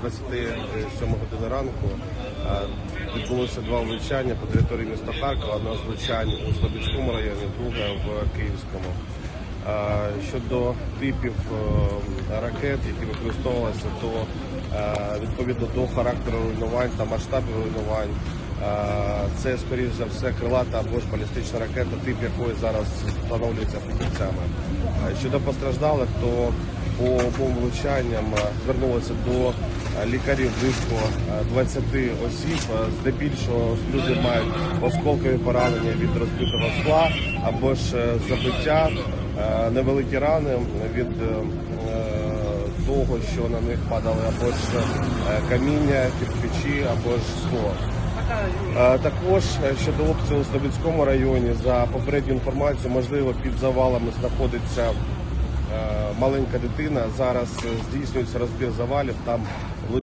27 години ранку відбулося два влучання по території міста Харкова. Одне з влучань у Слобідському районі, друге в Київському. Щодо типів ракет, які використовувалися, то відповідно до характеру руйнувань та масштабів руйнувань, це скоріш за все крилата або ж балістична ракета, тип якої зараз встановлюється фахівцями. Щодо постраждалих, то по обом е, звернулося до е, лікарів близько е, 20 осіб. Е, Здебільшого люди мають осколкові поранення від розбитого скла або ж забиття, невеликі рани від того, що на них падали або ж каміння, кирпичі, або ж скло. Також щодо обстрілу в Слобідському районі, за попередню інформацію, можливо, під завалами знаходиться маленька дитина. Зараз е, здійснюється розбір завалів. Там